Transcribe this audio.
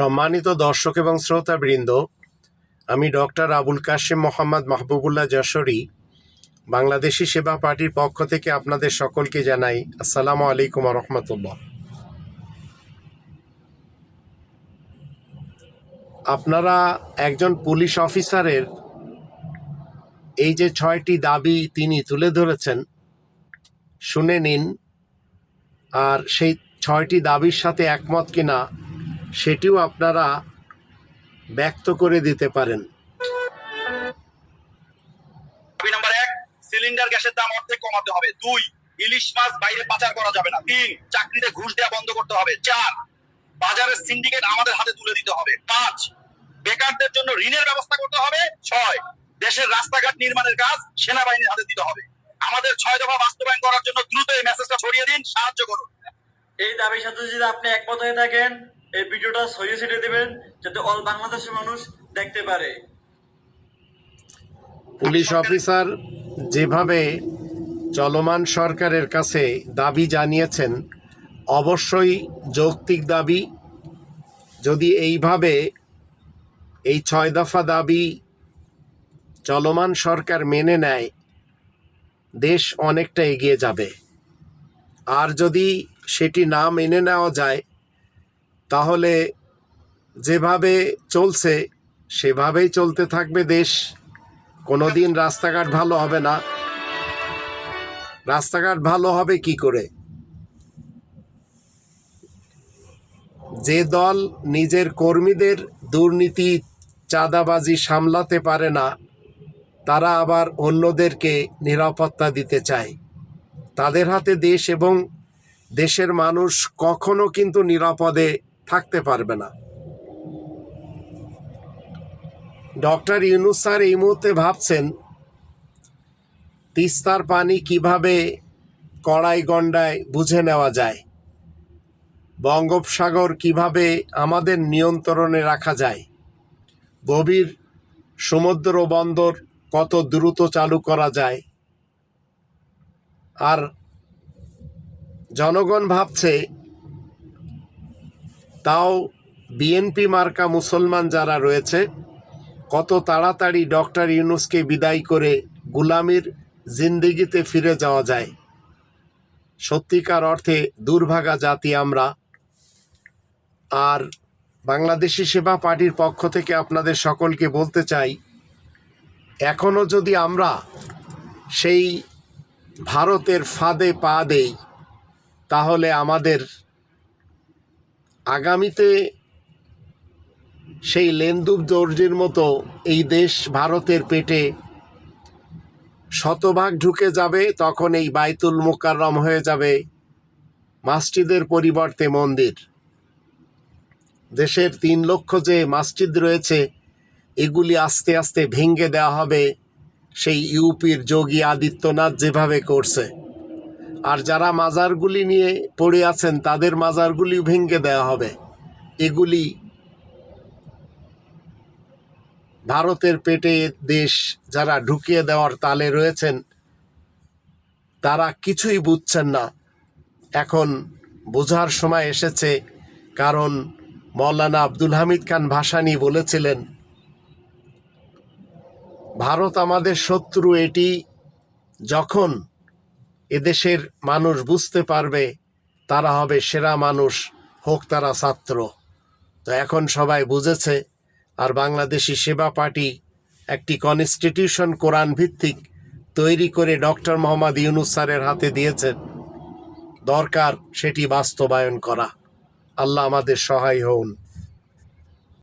সম্মানিত দর্শক এবং শ্রোতাবৃন্দ, আমি ডক্টর আবুল কাশেম মোহাম্মদ মাহবুবুল্লাহ যশোরী, বাংলাদেশি সেবা পার্টির পক্ষ থেকে আপনাদের সকলকে জানাই আসসালামু আলাইকুম রহমতুল্লাহ। আপনারা একজন পুলিশ অফিসারের এই যে ছয়টি দাবি তিনি তুলে ধরেছেন, শুনে নিন, আর সেই ছয়টি দাবির সাথে একমত কিনা সেটিও আপনারা ব্যক্ত করে দিতে পারেন। নাম্বার এক সিলিন্ডার গ্যাসের দাম অর্ধেক কমাতে হবে। দুই ইলিশ মাছ বাইরে পাচার করা যাবে না। তিন চাকরিতে ঘুষ দেওয়া বন্ধ করতে হবে। চার বাজারের সিন্ডিকেট আমাদের হাতে তুলে দিতে হবে। পাঁচ বেকারদের জন্য ঋণের ব্যবস্থা করতে হবে। ছয় দেশের রাস্তাঘাট নির্মাণের কাজ সেনাবাহিনীর হাতে দিতে হবে। আমাদের ছয় দফা বাস্তবায়ন করার জন্য দ্রুত এই মেসেজটা ছড়িয়ে দিন। সাহায্য করুন। এই দাবির সাথে যদি আপনি একমত হয়ে থাকেন এই ভিডিওটা ছড়িয়ে ছিটিয়ে দেবেন যাতে অল বাংলাদেশের মানুষ দেখতে পারে। পুলিশ অফিসার যেভাবে চলমান সরকারের কাছে দাবি জানিয়েছেন, অবশ্যই যৌক্তিক দাবি। যদি এইভাবে এই ছয় দফা দাবি চলমান সরকার মেনে নেয়, দেশ অনেকটা এগিয়ে যাবে। আর যদি সেটি না মেনে নেওয়া যায় তাহলে যেভাবে চলছে, সেভাবেই চলতে থাকবে দেশ। কোনোদিন রাস্তাঘাট ভালো হবে না। রাস্তাঘাট ভালো হবে কি করে? যে দল নিজের কর্মীদের দুর্নীতি, চাঁদাবাজি সামলাতে পারে না, তারা আবার অন্যদেরকে নিরাপত্তা দিতে চায়। তাদের হাতে দেশ এবং দেশের মানুষ কখনো কিন্তু নিরাপদে থাকতে পারবে না। ডক্টর ইউনুস স্যার এই মুহূর্তে ভাবছেন, তিস্তার পানি কীভাবে কড়াই গন্ডায় বুঝে নেওয়া যায়? বঙ্গোপসাগর কীভাবে আমাদের নিয়ন্ত্রণে রাখা যায়? গভীর সমুদ্র বন্দর কত দ্রুত চালু করা যায়? আর জনগণ ভাবছে তাও বিএনপি মার্কা মুসলমান যারা রয়েছে, কত তাড়াতাড়ি ডক্টর ইউনুসকে বিদায় করে গুলামির জিন্দিগিতে ফিরে যাওয়া যায়। সত্যিকার অর্থে দুর্ভাগা জাতি আমরা। আর বাংলাদেশি সেবা পার্টির পক্ষ থেকে আপনাদের সকলকে বলতে চাই এখনও যদি আমরা সেই ভারতের ফাঁদে পা দেই, তাহলে আমাদের আগামীতে সেই লেন্দুব দর্জির মতো এই দেশ ভারতের পেটে শতভাগ ঢুকে যাবে, তখন এই বাইতুল মুকাররম হয়ে যাবে মাসজিদের পরিবর্তে মন্দির। দেশের তিন লক্ষ যে মাসজিদ রয়েছে, এগুলি আস্তে আস্তে ভেঙে দেওয়া হবে সেই ইউপির যোগী আদিত্যনাথ যেভাবে করছে। আর যারা মাজারগুলি নিয়ে পড়ে আছেন, তাদের মাজারগুলি ভেঙে দেওয়া হবে। এগুলি ভারতের পেটে দেশ যারা ঢুকিয়ে দেওয়ার তালে রয়েছেন, তারা কিছুই বুঝছেন না। এখন বোঝার সময় এসেছে, কারণ মৌলানা আব্দুল হামিদ খান ভাসানী বলেছিলেন, ভারত আমাদের শত্রু, এটি যখন এদেশের মানুষ বুঝতে পারবে তারা হবে সেরা মানুষ, হোক তারা ছাত্র। তো এখন সবাই বুঝেছে, আর বাংলাদেশি সেবা পার্টি একটি কনস্টিটিউশন কোরআন ভিত্তিক তৈরি করে ডক্টর মোহাম্মদ ইউনুস স্যারের হাতে দিয়েছেন। দরকার সেটি বাস্তবায়ন করা। আল্লাহ আমাদের সহায় হন।